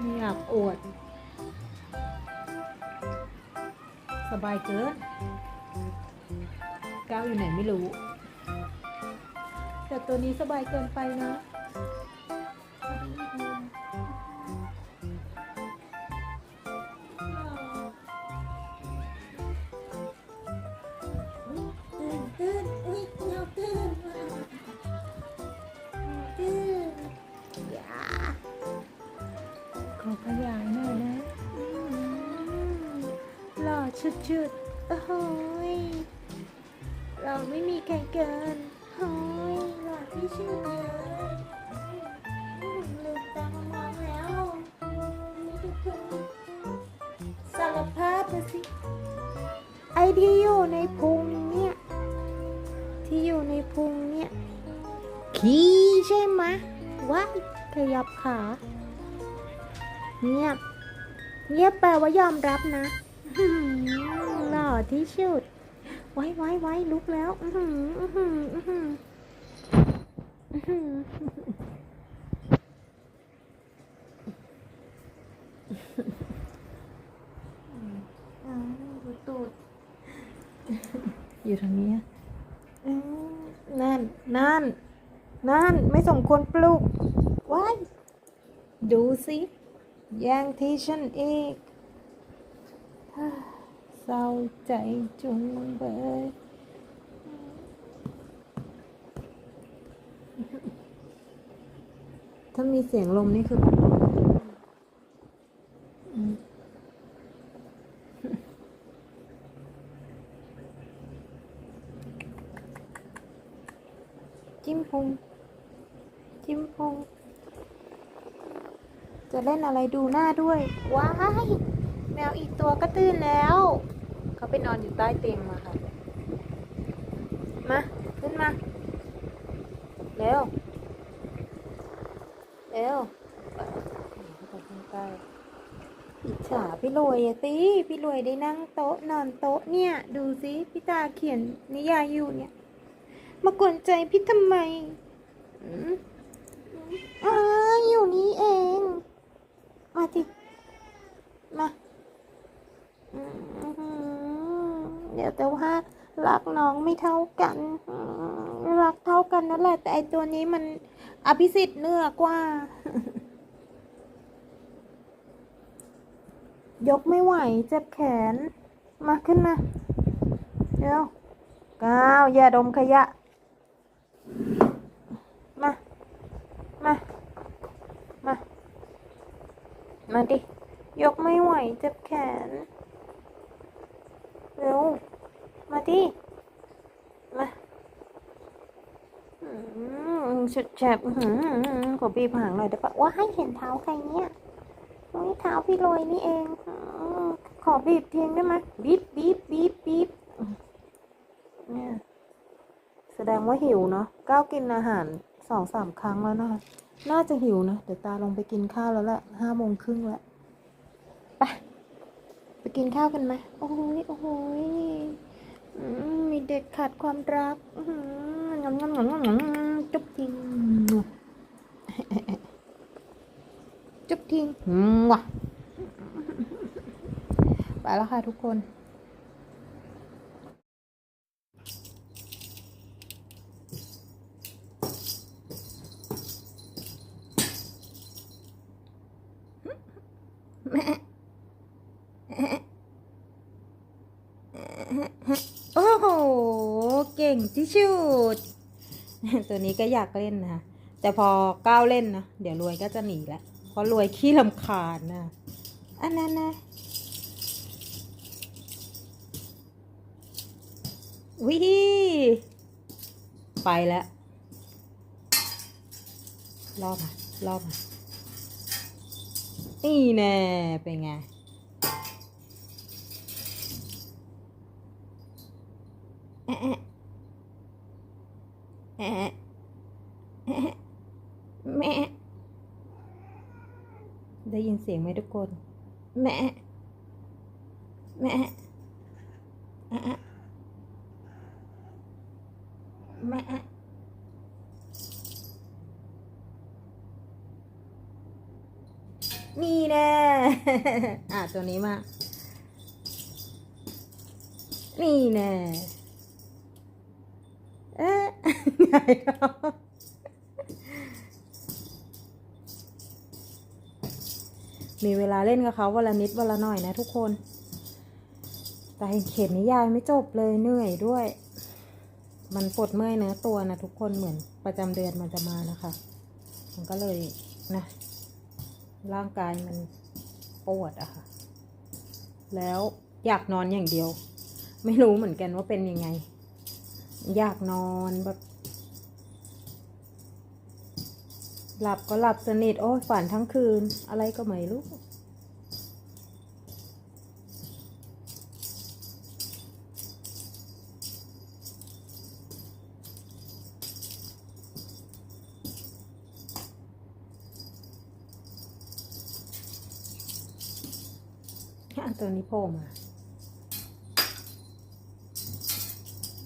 ไม่อยากอวด สบายเกินก้าวอยู่ไหนไม่รู้ แต่ตัวนี้สบายเกินไปนะ ชุดโอ้โหยเราไม่มีใครเกินโอ้ยหล่อที่สุดเลยอืมลืมตามามองแล้วนี่ทุกคนสารภาพมาสิ ไอที่อยู่ในพุงเนี่ย ที่อยู่ในพุงเนี่ย ขี้ใช่ไหมว้ายขยับขาเงียบเงียบแปลว่ายอมรับนะ ที่สุด ไว้ไว้ไว้ลุกแล้ว อื้อหืออื้อหืออื้อหืออื้อหืออ้าวดูตูดๆอยู่ทางนี้อืมนั่น นั่น นั่น ไม่สมควรปลุกว้ายดูสิแย่งที่ฉันอีกฮ่าเศร้าใจจุงเบยถ้ามีเสียงลมนี่คือแบบจิ้มพุง จิ้มพุง จะเล่นอะไรดูหน้าด้วย ว้าย แมวอีกตัวก็ตื่นแล้ว ไปนอนอยู่ใต้เตียงมาค่ะ มา ขึ้นมา เร็ว เร็วข้าไปข้างใต้อิจฉาพี่รวยอะตีพี่รวยได้นั่งโต๊ะนอนโต๊ะเนี่ย ดูสิพี่ตาเขียนนิยายอยู่เนี่ย มากวนใจพี่ทำไมอืออยู่นี่เอง มาทีมา อืม เดี๋ยวแต่ว่ารักน้องไม่เท่ากันรักเท่ากันนั่นแหละแต่ไอตัวนี้มันอภิสิทธิ์เนื้อกว่า ยกไม่ไหวเจ็บแขน มาขึ้นมาเดี๋ยวก้าวอย่าดมขยะ มา มา มา มาดิ ยกไม่ไหวเจ็บแขน เร็ว มา ดิมาอืมสุดแฉบอื้อหือขอบีบหางหน่อยได้ปะว่าให้เห็นเท้าใครเนี่ยโอ้ยเท้าพี่โรยนี่เองอขอบีบเทียงได้ไหมบีบบีบบีบบีบเนี่ยแสดงว่าหิวเนาะก้าวกินอาหารสองสามครั้งแล้วนะคะน่าจะหิวนะ เดี๋ยวตาลงไปกินข้าวแล้วแหละห้าโมงครึ่งแล้ว ไป ไปกินข้าวกันไหมโอ้ยโอ้ย มมีเด็กขาดความรักอื้อหืองำงำงำงำงำจุ๊บจริงจุ๊บทิ้งว่ะไปแล้วค่ะทุกคน งที่สุดตัวนี้ก็อยากเล่นนะแต่พอก้าวเล่นนะเดี๋ยวรวยก็จะหนีแล้วเพราะรวยขี้ลำคาญนะอันนั้นนะวิไปแล้วรอบมารอบมานี่แน่เป็นไง แอะแอะ แอะแอะแม่ได้ยินเสียงไหมทุกคน แม่ แม่แอะแม่นี่แน่อะตัวนี้มา นี่แน่เอ๊ะ ไงมีเวลาเล่นกับเขาวันละนิดวันละหน่อยนะทุกคน แต่เขียนนิยายไม่จบเลยเหนื่อยด้วย มันปวดเมื่อยเนื้อตัวนะทุกคนเหมือนประจำเดือนมันจะมานะคะ มันก็เลยนะ ร่างกายมันปวดอะค่ะ แล้วอยากนอนอย่างเดียว ไม่รู้เหมือนกันว่าเป็นยังไง อยากนอนแบบหลับก็หลับสนิทโอ้ฝันทั้งคืน อะไรก็ไม่รู้ตัวนี้โผล่มา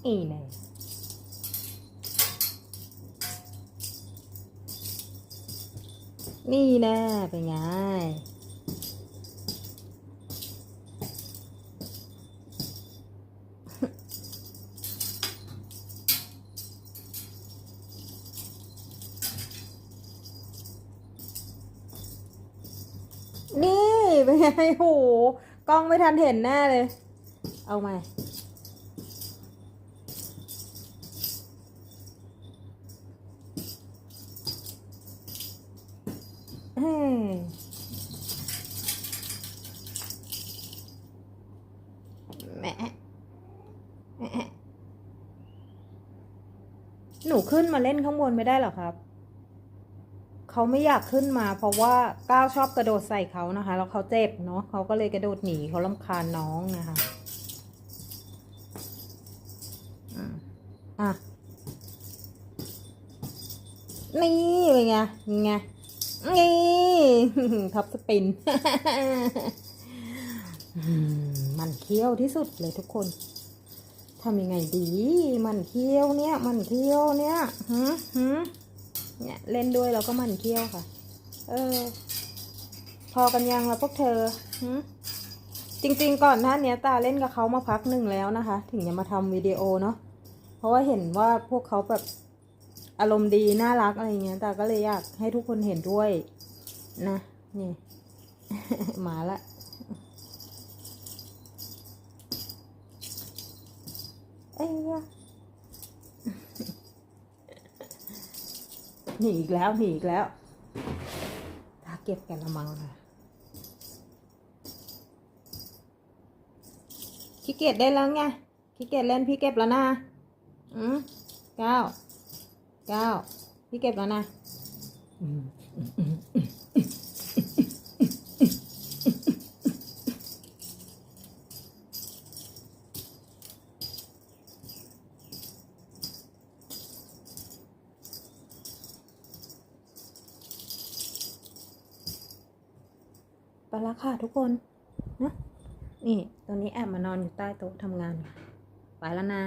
อีเล นี่แน่เป็นไง นี่เป็นไงโหกล้องไม่ทันเห็นแน่เลย เอาใหม่ แมแหมหนูขึ้นมาเล่นข้างบนไม่ได้หรอครับเขาไม่อยากขึ้นมา เพราะว่าก้าวชอบกระโดดใส่เขานะคะแล้วเขาเจ็บเนาะเขาก็เลยกระโดดหนีเขาลำคาญน้องนะคะอืมอะนี่เป็นไงเป็นไง นี่ท็อปสปิน มันเคี้ยวที่สุดเลยทุกคนทำยังไงดี มันเคี้ยวเนี่ย มันเคี้ยวเนี่ยหืมหืมเนี่ยเล่นด้วยแล้วก็มันเคี้ยวค่ะ เออ พอกันยังแล้วพวกเธอหืมจริง ๆ ก่อนหน้าเนี้ยตาเล่นกับเขามาพักหนึ่งแล้วนะคะ ถึงจะมาทำวิดีโอเนาะเพราะว่าเห็นว่าพวกเขาแบบ อารมณ์ดีน่ารักอะไรเงี้ยตาก็เลยอยากให้ทุกคนเห็นด้วยนะนี่มาละเอ้ยยหนีอีกแล้วหนีอีกแล้วตาเก็บแกนละมังค่ะขี้เกียจได้แล้วไงขี้เกียจเล่นพี่เก็บแล้วนะ อืมเก้า เก้าพี่เก็บแล้วนะไปแล้วค่ะทุกคนนะนี่ตอนนี้แอบมานอนอยู่ใต้โต๊ะทำงาน ไปแล้วนะ